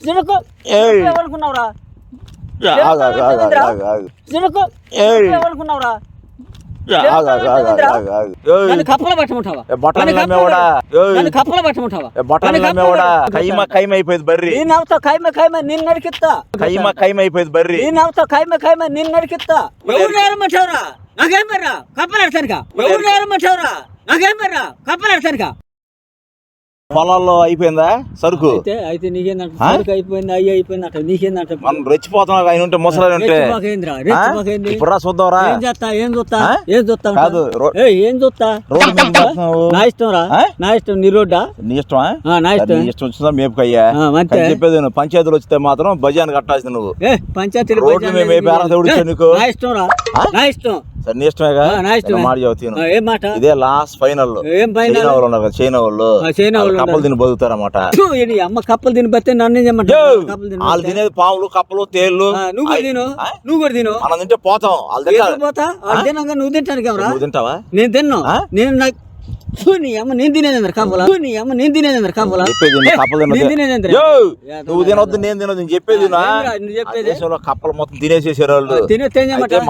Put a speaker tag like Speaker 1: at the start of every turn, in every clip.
Speaker 1: జినుకు. ఏమనుకున్నావురా. జినుకు కప్పలు పట్టమంటావా? కప్పలు?
Speaker 2: కైమ కైమ అయిపోయింది బర్రి.
Speaker 1: నేను అవుతా
Speaker 2: కైమ కైమ అయిపోయింది బర్రి.
Speaker 1: నేను అవుతా ఎవరు నేరమంటావురా నాకేం మర్రా కప్పలు ఆడతానుగా ఎవరు నేరమంటావురా నాకేం మర్రా కప్పలు ఆడతానుగా
Speaker 2: పొలాల్లో అయిపోయిందా సరుకు?
Speaker 1: అయితే అయితే నీకేందంట
Speaker 2: ఆ?
Speaker 1: సరుకు అయిపోయింది అయ్యి అయిపోయింది నీకేందంట
Speaker 2: మనం రెచ్చిపోతున్నాం ఆయన ఉంటే ముసలాడు ఉంటే. ఇప్పుడు చూద్దాంరా
Speaker 1: ఏం చేస్తా ఏం చూస్తా? ఏం చూస్తా
Speaker 2: కాదు,
Speaker 1: ఏ చూస్తా?
Speaker 2: రోడ్డు మీద పోతున్నావు.
Speaker 1: నా ఇష్టం రా? నా ఇష్టం నీ రోడ్డా?
Speaker 2: నీ ఇష్టమా?
Speaker 1: నా ఇష్టం.
Speaker 2: ఇష్టం వచ్చిందా
Speaker 1: మంచిదే.
Speaker 2: కానీ చెప్పేది నువ్వు పంచాయతీలు వస్తే మాత్రం బజాన్ కట్టాల్సింది నువ్వు. రోడ్డు మేము ఏ నీకు?
Speaker 1: నా ఇష్టం రా? నా ఇష్టం.
Speaker 2: నీ ఇష్టమేగా మాట
Speaker 1: మాట?
Speaker 2: ఇదే లాస్ట్ ఫైనల్? చైనా వాళ్ళు ఉన్నారు చైనా వాళ్ళు.
Speaker 1: చైనా వాళ్ళు
Speaker 2: కప్పలు తిని బతుకుతారన్నమాట.
Speaker 1: అమ్మ కప్పలు తిని బతే నన్ను
Speaker 2: వాళ్ళు. తినేది పాములు కప్పలు తేళ్ళు
Speaker 1: నువ్వు కూడా తిను? నువ్వు కూడా తిను.
Speaker 2: మనం తింటే పోతాం వాళ్ళు
Speaker 1: ఎందుకు పోతా? వాళ్ళు నువ్వు తింటాను
Speaker 2: నువ్వు తింటావా?
Speaker 1: నేను తిన్నాను
Speaker 2: ఆ?
Speaker 1: నేను నాకు నేను తినేది అమ్మ నేను తినేది
Speaker 2: నువ్వు తినొద్దు. నేను తినొద్దు నేను చెప్పేది? దేశంలో కప్పలు మొత్తం తినేసేసారు వాళ్ళు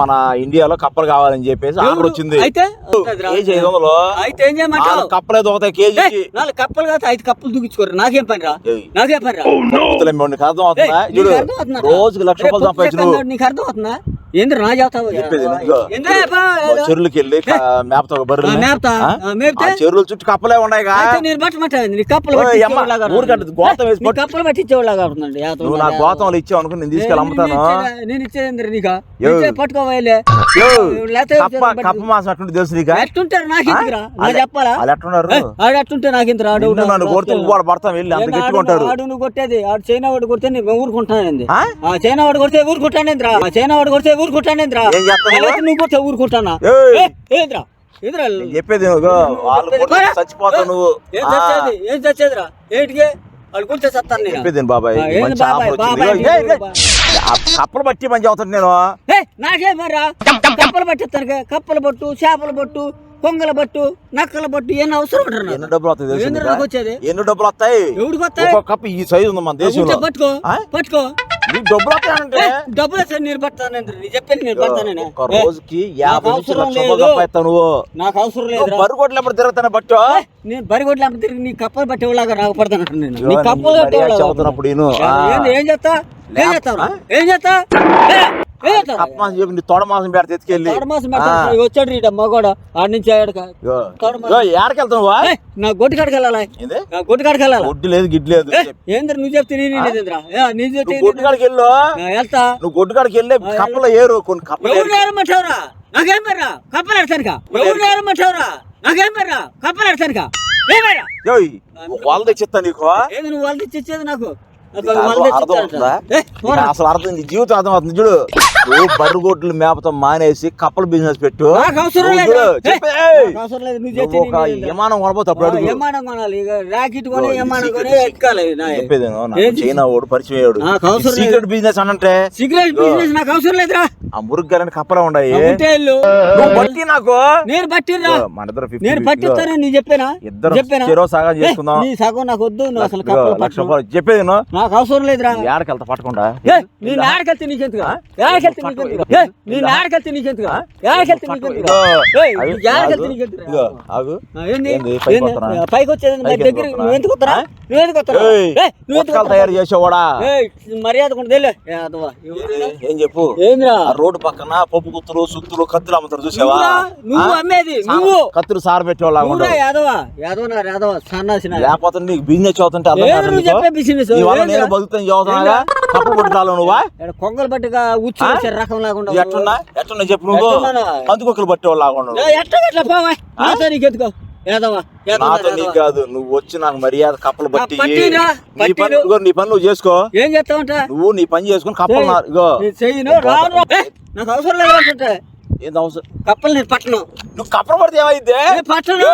Speaker 2: మన ఇండియాలో కప్పలు కావాలని చెప్పేసి ఆర్డర్ వచ్చింది.
Speaker 1: అయితే? వస్తుందిరా.
Speaker 2: కేజీ ఐదు వందలు?
Speaker 1: అయితే ఏం చేయమంటావు?
Speaker 2: నాలుగు కప్పలే దొరుకుతాయి
Speaker 1: నాలుగు కప్పలు కాదు ఐదు కప్పలు దూకించుకోరు నాకేం పని రా. నాకేం పని రా
Speaker 2: అర్థం అవుతుందా?
Speaker 1: అర్థం అవుతుందా?
Speaker 2: రోజుకి లక్ష
Speaker 1: రేపు
Speaker 2: రూపాయలు సంపాదించు
Speaker 1: నీకు అర్థం అవుతుందా? ఏంద్ర నా.
Speaker 2: చెరువులకి వెళ్ళి బర్రెలు
Speaker 1: మేపుతా.
Speaker 2: చెరువుల చుట్టూ కప్పలే ఉన్నాయి
Speaker 1: నేను కప్పలు
Speaker 2: ఊరికంటే గోతం వేసి.
Speaker 1: కప్పలు పట్టి ఇచ్చేవాళ్ళగా ఉంటుందండి యాతో
Speaker 2: నువ్వు నా
Speaker 1: ఉన్నది.
Speaker 2: గోతంలో ఇచ్చావు అనుకుని నేను తీసుకెళ్ళి అమ్ముతాను.
Speaker 1: నేను ఇచ్చేదా- నీకా. పట్టుకోవాలి.
Speaker 2: కప్ప మాసం తెలుసు నీకా?
Speaker 1: ఎట్టుంటారు? నాకు నా
Speaker 2: వాళ్ళే-
Speaker 1: చెప్పాలా?
Speaker 2: వాళ్ళు ఎట్టున్నారు
Speaker 1: ఏయ్, ఆడు నాకు
Speaker 2: నిన్ను కొడితే పడతాం వెళ్ళి అంత
Speaker 1: నువ్వు కొట్టేది ఆడు చైనా వాడు కొడితే నేను ఊరుకుంటానండి చైనా వాడు కొడితే ఊరుకుంటానేంద్రా ఆ చైనా వాడు కొడితే ఊరుకుంటానేంద్రా? నువ్వు ఊరుకుంటానా? ఏంద్రా? ఏంద్రా?
Speaker 2: చెప్పేది ఇదిగో, వాళ్ళు కొడితే
Speaker 1: పోరా.
Speaker 2: చచ్చిపోతావు నువ్వు.
Speaker 1: ఏం
Speaker 2: ఆ,
Speaker 1: చచ్చేది? ఏం చచ్చేదిరా? ఏంటికి? వాళ్ళు కొడితే చస్తాను నేను
Speaker 2: చెప్పేది విను బాబాయ్? కప్పలు బట్టి మంచి అవుతాడు నేను.
Speaker 1: నాకే మరా కప్పలు పట్టిస్తాను కప్పల బట్టు చేపల బట్టు కొంగల బట్టు నక్కల బట్టు ఏం అవసరం?
Speaker 2: ఎన్ని డబ్బులు వస్తాయి ఎన్ని డబ్బులు వస్తాయి?
Speaker 1: ఎవడికి వస్తాయి?
Speaker 2: కప్పు ఈ సైజు ఉంది మన దేశంలో.
Speaker 1: పట్టుకో? పట్టుకో.
Speaker 2: డబ్బులు వస్తాయంటే
Speaker 1: ఏ, డబ్బులు వస్తే నేను పడతానండి నీ చెప్పాను నేను పడతానని
Speaker 2: ఒక రోజుకి యాభై నుంచి
Speaker 1: అవసరం
Speaker 2: లక్ష రూపాయలు
Speaker 1: లేదు.
Speaker 2: సంపాదిస్తావు నువ్వు.
Speaker 1: నాకు అవసరం లేదు
Speaker 2: తిరుగుతానే బట్టు?
Speaker 1: నేను తిరిగి నీ కప్పలు పట్టేవాళ్ళగా నాకు నేను. నీ
Speaker 2: ఇదిగో,
Speaker 1: కప్పలు
Speaker 2: నీ
Speaker 1: కట్టేవాళ్ళగా
Speaker 2: మర్యాద చదువుతున్నప్పుడు ఈను. ఆ.
Speaker 1: ఏంది, ఏం చేస్తా? ఏం
Speaker 2: లేప్-
Speaker 1: చేస్తావు?
Speaker 2: ఆ?
Speaker 1: ఏం చేస్తా? ఏ,
Speaker 2: కప్ప మాసం చెప్పి నీ తొడ మాసం పెడితే ఎత్తుకెళ్ళి.
Speaker 1: వచ్చాడు రీట మగోడ ఆడి నుంచి
Speaker 2: ఏడకెళ్తావు
Speaker 1: నా గొడ్డు కాడికి వెళ్ళాలా? నా గొడ్డు కాడికి వెళ్ళాలా?
Speaker 2: గుడ్డు లేదు గిడ్డు లేదు.
Speaker 1: ఏంద్ర నువ్వు చెప్తే నేను లేదురా నేను చెప్తే
Speaker 2: నువ్వు గొడ్డు కాడికి వెళ్ళు?
Speaker 1: వెళ్తా.
Speaker 2: నువ్వు గొడ్డు కాడికి వెళ్ళి కప్పలో ఏరు కొన్ని కప్పలు
Speaker 1: ఎవరు నాకేం మర్రా కప్పలు ఆడతానుక ఎవరు నేరమంటావురా నాకేం మర్రా కప్పలు
Speaker 2: వాళ్ళు తెచ్చిస్తా నీకు?
Speaker 1: ఏది నువ్వు వాళ్ళు నాకు?
Speaker 2: అసలు అర్థం జీవితం అర్థం అవుతుంది చూడు. నువ్వు బర్రుగొడ్లు మేపతో మానేసి కప్పల బిజినెస్ పెట్టు. ఒక? విమానం కొనబోతే అప్పుడు అడుగు.
Speaker 1: విమానం కొనాలి? రాకెట్ కొని విమానం కొని. ఎక్కాలి?
Speaker 2: చైనా ఓడు పరిచయం. సీక్రెట్ బిజినెస్ అనంటే?
Speaker 1: సిగరెట్ బిజినెస్ నాకు అవసరం లేదురా.
Speaker 2: ఆ మురుగు గారని కప్పలే ఉన్నాయి బట్టి నాకు.
Speaker 1: నేను
Speaker 2: మన ఇద్దరు ఫిఫ్టీ
Speaker 1: నేను పట్టిస్తాను నీ చెప్పానా?
Speaker 2: ఇద్దరు చెరో సగం చేసుకుందాం.
Speaker 1: నీ సగం నాకు వద్దు నువ్వు అసలు
Speaker 2: లక్ష రూపాయలు చెప్పేది.
Speaker 1: నాకు అవసరం లేదురా.
Speaker 2: ఏడకెళ్తా పట్టకుండా
Speaker 1: నేను నీకెందుకు?
Speaker 2: పైకి
Speaker 1: వచ్చేది దగ్గర నువ్వు ఎందుకు వస్తారా? నువ్వు ఎందుకు వస్తారా?
Speaker 2: తయారు చేసేవాడా?
Speaker 1: మర్యాద?
Speaker 2: ఏం చెప్పు? రోడ్డు పక్కన పప్పు గుత్తులు సుత్తులు కత్తులు అమ్ముతారు చూసావా?
Speaker 1: నువ్వు? అమ్మేది నువ్వు.
Speaker 2: కత్తులు సార పెట్టేవాళ్ళ
Speaker 1: యాదవా యాదవ నా యాదవ సన్నాసిన
Speaker 2: లేకపోతే నీకు బిజినెస్ అర్థం?
Speaker 1: చెప్పే బిజినెస్
Speaker 2: బతుకుతాను చదువుతున్నాగా కప్పు కొట్టుకాలు నువ్వా?
Speaker 1: కొంగలు బట్టిగా ఉచ్చి రకం లాగా
Speaker 2: నువ్వు ఎట్టున్నా ఎట్టున్నా చెప్పు నువ్వు? పందుకొక్కలు పట్టేవాళ్ళు లాగా
Speaker 1: ఎట్లా పోవా నాతో నీకు
Speaker 2: కాదు. నువ్వు వచ్చి నాకు మర్యాద కప్పలు బట్టి నీ పని నీ పని నువ్వు చేసుకో.
Speaker 1: ఏం చేస్తావంట
Speaker 2: నువ్వు నీ పని చేసుకుని కప్పలు
Speaker 1: నాకు అవసరం లేదు
Speaker 2: ఏంది అవసరం.
Speaker 1: కప్పలు నేను పట్టను.
Speaker 2: నువ్వు కప్పలు పడితే ఏమైంది?
Speaker 1: పట్టను.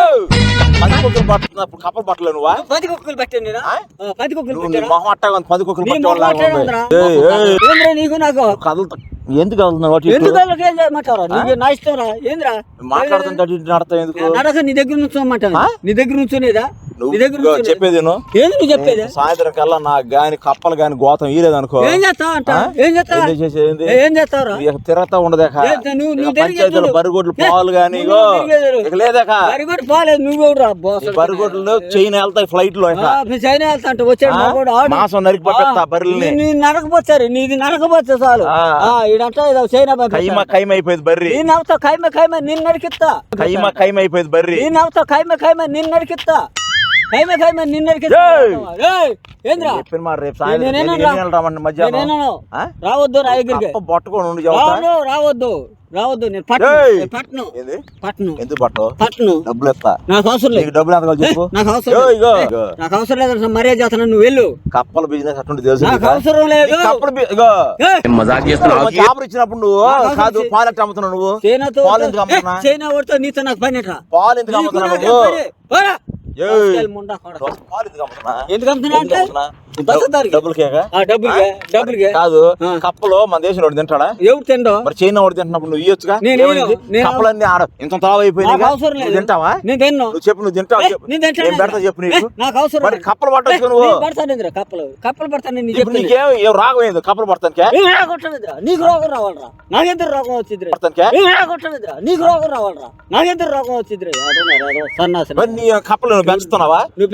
Speaker 2: పది కుక్కలు పట్టుకున్నప్పుడు కప్పలు పట్టలేవు నువ్వా?
Speaker 1: పది కుక్కలు పెట్టాను నేను. పది కుక్కలు పెట్టాను
Speaker 2: మొహం అట్టగా పది కుక్కలు పట్టేవాళ్ళు
Speaker 1: నీకు? నాకు
Speaker 2: కదులుతా ఎందుకు ఇటు?
Speaker 1: ఎందుకు నీకు నా ఇష్టం రా. ఏంద్రా
Speaker 2: మాట్లాడుతుంటే నడతావు ఎందుకు?
Speaker 1: నడక నీ దగ్గర నుంచోమంటాను.
Speaker 2: ఆ?
Speaker 1: నీ దగ్గర నుంచోనేదా?
Speaker 2: నువ్వు. చెప్పేది.
Speaker 1: ఏంది నువ్వు చెప్పేది
Speaker 2: సాయంత్రం కల్లా నాకు గాని కప్పలు గాని గోతం ఇయలేదు అనుకో
Speaker 1: ఏం చేస్తావు అంట? ఏం చేస్తావు? ఏం చేస్తావురా
Speaker 2: ఇక తిరగతా ఉండదేక పంచాయతీలో. బరిగొడ్లు పాలు గాని లేదాక
Speaker 1: బరిగొడ్డు పోలేదు నువ్వు
Speaker 2: బరిగొడ్లు చైన్ వెళ్తాయి ఫ్లైట్లో.
Speaker 1: చైనా వెళ్తా అంటే వచ్చాడు.
Speaker 2: మాంసం నరికి పట్టేస్తా
Speaker 1: ఆ,
Speaker 2: బర్రెల్ని.
Speaker 1: నీ నీది నరకపోతే చాలు ఇదో చైనా
Speaker 2: కైమ. కైమ అయిపోయింది బర్రి
Speaker 1: నీ నవ్వుతావు ఖైమ ఖైమ నిన్ను నరికిస్తా
Speaker 2: కైమ కైమ అయిపోయింది బర్రి
Speaker 1: నీ నవ్వుతావు ఖైమ ఖైమ నిన్ను నరికిస్తా ఏంద్రా?
Speaker 2: చెప్పిన మాట రేపు సాయంత్రం రమ్మండి మధ్యాహ్నం.
Speaker 1: నేనేనా
Speaker 2: ఆ?
Speaker 1: రావద్దు దగ్గరికి.
Speaker 2: పట్టుకొని ఉండి
Speaker 1: రావద్దు రావద్దు నేను పట్ను పట్ను
Speaker 2: ఏంది?
Speaker 1: పట్ను.
Speaker 2: ఎందుకు పట్టు
Speaker 1: పట్ను.
Speaker 2: డబ్బులు
Speaker 1: నాకు అవసరం లేదు.
Speaker 2: నీకు డబ్బులు ఎంత కావాలి చెప్పు?
Speaker 1: ఏ, నాకు అవసరం
Speaker 2: ఇగో.
Speaker 1: నాకు అవసరం లేదు మర్యాద చేస్తాను నువ్వు వెళ్ళు.
Speaker 2: కప్పల బిజినెస్ అటువంటి తెలుసు
Speaker 1: నాకు? అవసరం లేదు.
Speaker 2: ఈ కప్పల ఇగో.
Speaker 3: మజాక్ చేస్తున్నావు
Speaker 2: ఆఫర్ ఇచ్చినప్పుడు నువ్వు కాదు. పాలు ఎట్లా అమ్ముతున్నావు నువ్వు?
Speaker 1: చైనాతో
Speaker 2: పాలు ఎందుకు అమ్ముతున్నా
Speaker 1: ఏ, చైనా ఓడితో నీతో నాకు పని ఎట్రా?
Speaker 2: పాలు ఎందుకు అమ్ముతున్నావు నువ్వు?
Speaker 1: పని. పోరా.
Speaker 2: ఏయ్.
Speaker 1: రాస్కెల్ ముండా కొడక.
Speaker 2: పాలు ఎందుకు అమ్ముతున్నా కాదు. కప్పలు మన దేశం వాడు తింటాడా?
Speaker 1: ఎవరు తిండో?
Speaker 2: మరి చైనా వాడు తింటున్నప్పుడు నువ్వు ఇయ్యొచ్చుగా? కప్పలన్నీ ఆడ ఇంత తావు
Speaker 1: లేదు.
Speaker 2: తింటావా?
Speaker 1: నేను తిన్ను.
Speaker 2: నువ్వు చెప్పు నువ్వు తింటావు.
Speaker 1: నేను
Speaker 2: పెడతా చెప్పు నీకు.
Speaker 1: నాకు అవసరం
Speaker 2: మరి. కప్పలు పట్టొచ్చు నువ్వు?
Speaker 1: పడతాను కప్పలు. కప్పలు పడతాను
Speaker 2: నీకేం రాగం ఏంది? కప్పలు పడతానికే?
Speaker 1: నీకు రోగం రావాలరా. నాకెంత రోగం నీకు రాగొట్టలేదురా నీకు రోగం రావాలరా. నాకెంత రోగం ఏదో సన్నాసి.
Speaker 2: నీ కప్పలు నువ్వు పెంచుతున్నావా?
Speaker 1: నువ్వు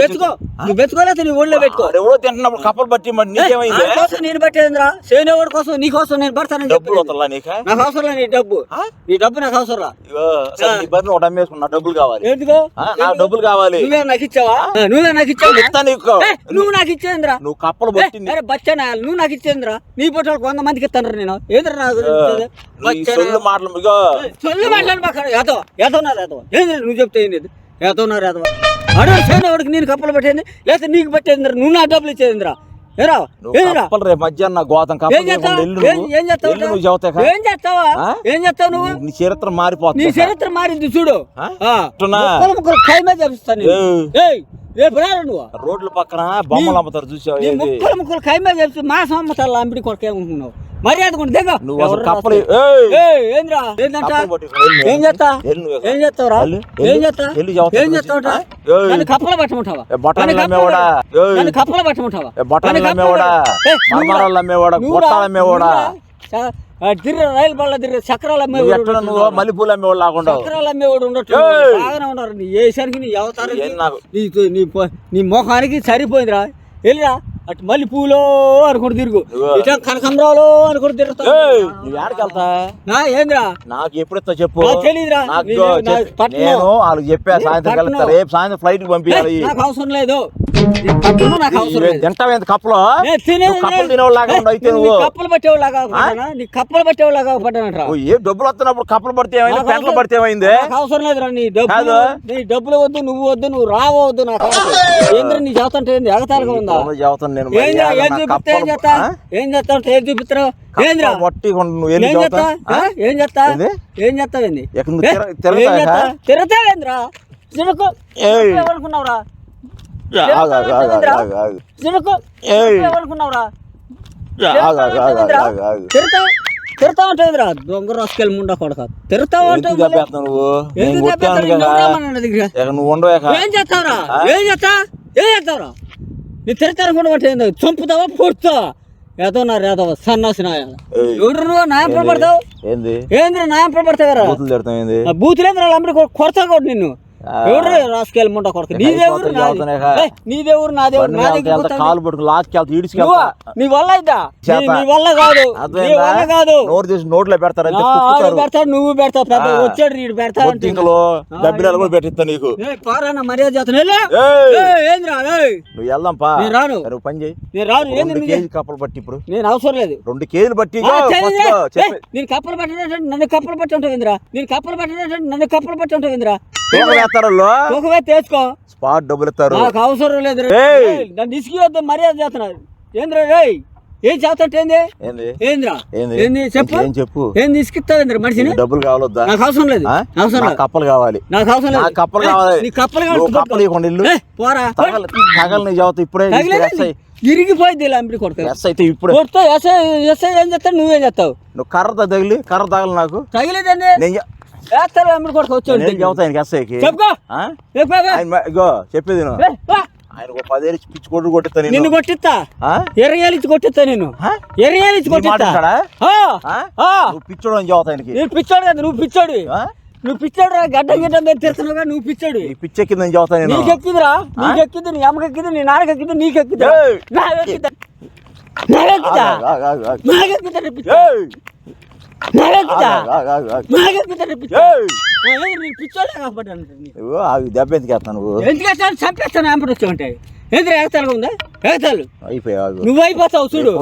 Speaker 1: పెంచుకో. నువ్వు పెంచుకోలేదు నీ ఊళ్ళో పెట్టుకో.
Speaker 2: ఎవడో తింటున్నప్పుడు కప్పలు పట్టి మరి నీకేమైంది?
Speaker 1: నా కోసం నేను పట్టేదిరా సేనేవాడి కోసం నీ కోసం నేను పడతానని
Speaker 2: డబ్బులు వదలా నీక?
Speaker 1: నాకు అవసరం నీ డబ్బు? నీ డబ్బు నాకు అవసరం రా
Speaker 2: నీ ఒకటి అమ్మేసుకున్నా డబ్బులు కావాలి.
Speaker 1: ఎందుకో?
Speaker 2: నాకు డబ్బులు కావాలి.
Speaker 1: నువ్వే నాకు ఇచ్చావా? నువ్వే నాకు ఇచ్చావు?
Speaker 2: ఇస్తా నీకు.
Speaker 1: ఏ, నువ్వు నాకు ఇచ్చేంద్రా
Speaker 2: నువ్వు కప్పలు పట్టి నీ-
Speaker 1: అరే బచ్చనా నువ్వు నాకు ఇచ్చేంద్రా నీ పొట్టాలకు వంద మందికి ఇస్తాను నేను. ఎదురు నాకు?
Speaker 2: నీ. సొల్లు మాటలు
Speaker 1: చొల్లు మాట్లాడు ఏదో ఏదోన్నారు ఏదో. ఏంది నువ్వు చెప్తే ఏంది ఏదోన్నారు ఏదో. అడుగు చేయనవాడికి నేను కప్పలు పెట్టేది? లేకపోతే నీకు పెట్టేంద్రా నువ్వు నా డబ్బులు ఇచ్చేంద్రా.
Speaker 2: రేపు మధ్యాహ్నం గోతం నువ్వు. నువ్వు? నీ చరిత్ర
Speaker 1: మారింది చూడు. రేపు రారు
Speaker 2: రోడ్ల పక్కన బొమ్మలు అమ్ముతారు చూసావు
Speaker 1: ముక్కలు ముక్కలు ఖైమే చేసి మా సొమ్మతాల అంబడి కొరకే ఉంటున్నావు మర్యాద
Speaker 2: కప్పలు
Speaker 1: ఏంద్రా? ఏందంట. ఏం చేస్తా. ఏం చేస్తావురా? చేస్తా. చేస్తావురా. నన్ను కప్పలు పట్టమంటావా? నన్ను పట్టమంటావా? తిరిగి రైలు బళ్ళ తిరిగి చక్రాలు అమ్మేవాడు
Speaker 2: నువ్వు మల్లెపూలు అమ్మేవాడు లాకుండా
Speaker 1: చక్రాలు అమ్మేవాడు
Speaker 2: ఏయ్.
Speaker 1: బాగానే ఉన్నారు. నీ వేసానికి నీ అవతారం నీ నీ ముఖానికి సరిపోయిందిరా. వెళ్ళిరా. అటు మళ్ళీ పూలో అనుకుంటూ తిరుగు.
Speaker 2: ఇదిగో.
Speaker 1: ఇటు కనకంబరాలు అనుకుంటూ తిరుగుతావు
Speaker 2: ఏయ్, నువ్వు ఎక్కడికి వెళ్తా?
Speaker 1: నా ఏంద్రా?
Speaker 2: నాకు ఎప్పుడెత్తా చెప్పు?
Speaker 1: నాకు తెలీదురా.
Speaker 2: నాకు
Speaker 1: నేను-
Speaker 2: వాళ్ళకి చెప్పా సాయంత్రం రేపు సాయంత్రం ఫ్లైట్కి పంపించాలి
Speaker 1: నాకు అవసరం లేదు. కప్పులు నాకు అవసరం
Speaker 2: తింటావేంత కప్పులో? కప్పులు
Speaker 1: లేదు.
Speaker 2: తినేవాళ్ళు లాగా
Speaker 1: ఏయ్,
Speaker 2: ఉండవు అయితే
Speaker 1: నేను నీ
Speaker 2: నువ్వు.
Speaker 1: కప్పులు పట్టేవాళ్ళగా నీ కప్పులు పట్టేవాళ్ళగా పడ్డానంటరా
Speaker 2: ఏ డబ్బులు వస్తున్నప్పుడు కప్పులు పడితే ఏమైంది?
Speaker 1: అవసరం-
Speaker 2: పడితే ఏమైంది?
Speaker 1: అవసరం లేదురా నీ డబ్బులు
Speaker 2: కాదు.
Speaker 1: నీ డబ్బులు వద్దు నువ్వు వద్దు నువ్వు రావద్దు నాకు. ఏంద్రా నీ జాతంటే ఏంది? ఎగతాళిగా ఉందా?
Speaker 2: నేను.
Speaker 1: ఏంద్రా ఏం చూపిస్తా ఏం చేస్తా? ఏం చేస్తావు ఏం చూపిస్తావు ఏంద్రా?
Speaker 2: కొండ నువ్వు
Speaker 1: ఏం చేస్తా? ఏం చేస్తా? ఏం చేస్తావేంది
Speaker 2: ఎక్కడ నువ్వు
Speaker 1: ఏ?
Speaker 2: తిర- తిరగతా
Speaker 1: ఏం చేస్తా
Speaker 2: హా?
Speaker 1: తిరగతావేంద్రా తిరగకు తిరుగుతావు? అంటేదిరా దొంగ రాసుకెళ్ళి ముండా కొడక. ఏం చేస్తావురా? ఏం చేస్తా ఏం చేస్తావురా నీ అంటే ఏందో. చంపుతావా? పొడుతావా ఏదో సన్నాసి నాయ.
Speaker 2: ఏయ్.
Speaker 1: ఎవరు నువ్వు? నాయం
Speaker 2: ఏంది?
Speaker 1: పడతావు
Speaker 2: ఏంది?
Speaker 1: నాయం
Speaker 2: ఏంది?
Speaker 1: బూతులేంద్ర అమ్మడి కొడతా కూడా నిన్ను. రాసుకెళ్ళి ముండా కొడక నీదేవురు నాది నీదేవురు నాదేవురు
Speaker 2: బండి
Speaker 1: నా
Speaker 2: వెళ్తే
Speaker 1: దగ్గర
Speaker 2: వెళ్తే
Speaker 1: కూర్చోండి.
Speaker 2: కాలు పట్టుకు లాక్కి వెళ్తా
Speaker 1: నువ్వా?
Speaker 2: ఈడ్చుకెళ్తా
Speaker 1: నీ వల్ల అయిద్దా? నీ- వల్ల కాదు. నీ? వల్ల కాదు.
Speaker 2: నోరు తీసి నోట్లో పెడతారు
Speaker 1: పెడతాడు నువ్వు పెడతావు పెద్ద. వచ్చాడు వీడు పెడతావు అంటే
Speaker 2: బొద్దింకలు డబ్బిలాలు కూడా పెట్టిస్తా నీకు.
Speaker 1: ఏయ్, పారాన్న మర్యాద చేస్తాను ఏందిరా.
Speaker 2: నువ్వు వెళ్దాం పా
Speaker 1: నేను రాను.
Speaker 2: నువ్వు పని చేయి.
Speaker 1: నేను రాను ఏంది
Speaker 2: కేజీ కప్పలు పట్టి ఇప్పుడు.
Speaker 1: నేను అవసరం లేదు.
Speaker 2: రెండు కేజీలు చెప్పి.
Speaker 1: నేను కప్పలు పట్టినట్టు నన్ను కప్పలు పట్టి ఉంటావు ఇంద్రా నేను కప్పలు పట్టినట్టు నన్ను కప్పలు పట్టి ఉంటావు ఇంద్రా ఒకవే తెచ్చుకో.
Speaker 2: స్పాట్ డబ్బులు ఇస్తారు
Speaker 1: నాకు అవసరం లేదు. నన్ను ఇసుకి వద్ద మర్యాద చేస్తున్నారు ఏంద్రా రేయ్ ఏం చేస్తాంటే ఏంది?
Speaker 2: ఏంది?
Speaker 1: ఏంద్రా?
Speaker 2: ఏంది?
Speaker 1: చెప్పు.
Speaker 2: ఏం చెప్పు?
Speaker 1: ఏంది ఇసుకిస్తావు ఏంద్రా మనిషిని?
Speaker 2: డబ్బులు కావాలొద్దా?
Speaker 1: నాకు అవసరం లేదు? అవసరం
Speaker 2: నాకు
Speaker 1: లేదు.
Speaker 2: కప్పలు కావాలి.
Speaker 1: నాకు అవసరం లేదు.
Speaker 2: కప్పలు కావాలి.
Speaker 1: నీ కప్పలు
Speaker 2: నువ్వు
Speaker 1: కావాలి
Speaker 2: కప్పలు ఇల్లు.
Speaker 1: పోరా.
Speaker 2: తగల నీ చదువుతా ఇప్పుడే
Speaker 1: ఇరిగిపోయింది అంబడి కొడుకు.
Speaker 2: ఎస్ అయితే ఇప్పుడే.
Speaker 1: కొడుతో ఎస్ఐ ఎస్ఐ ఏం చేస్తావు నువ్వేం చేస్తావు?
Speaker 2: నువ్వు కర్ర తగిలి కర్ర తగలు నాకు.
Speaker 1: తగిలేదండి వేస్తారు అమ్ముడు కొడుకు వచ్చాడు
Speaker 2: నేను చెబుతా ఆయనకి ఎస్ఐకి
Speaker 1: చెప్పుకో
Speaker 2: ఆ?
Speaker 1: ఏ బాబా.
Speaker 2: ఆయన మ- ఇగో చెప్పేది. ఆయన ఒక పదేళ్ళు పిచ్చి కొట్టు కొట్టిస్తా
Speaker 1: నిన్ను
Speaker 2: నేను
Speaker 1: కొట్టిస్తా
Speaker 2: ఆ?
Speaker 1: ఎర్రగాయలు ఇచ్చి కొట్టిస్తా నేను
Speaker 2: ఆ?
Speaker 1: ఎర్రగాయలు ఇచ్చి
Speaker 2: నీ
Speaker 1: కొట్టిస్తా
Speaker 2: పిచ్చోడు అని చెబుతా ఆయనకి
Speaker 1: నేను పిచ్చోడు కదా నువ్వు పిచ్చోడు? నువ్వు పిచ్చోడు రా గడ్డ గిడ్డ మీద తిరుగుతున్నావుగా నువ్వు పిచ్చోడు
Speaker 2: నీ పిచ్చెక్కిందని చెబుతా నేను
Speaker 1: నీకెక్కిదిరా నీకెక్కింది నీ అమ్మకెక్కింది నీ
Speaker 2: ఏయ్.
Speaker 1: నాకెక్కిందా నాకెక్కిదా
Speaker 2: ఆగు, ఆగు, ఆగు, ఆగు.
Speaker 1: నాకెక్కిందా నీ! నాకెక్కిదా. నాకెక్కిందా నీ పిచ్చ
Speaker 2: ఏయ్!
Speaker 1: నేను పిచ్చోడే కాబట్టి
Speaker 2: నువ్వు ఆగు, దెబ్బ ఎందుకు వేస్తావు నువ్వు?
Speaker 1: ఎందుకు వేస్తాను చంపేస్తాను ఎందుకు ఉందా?
Speaker 2: అయిపోయావు
Speaker 1: నువ్వు అయిపోతావు చూడు.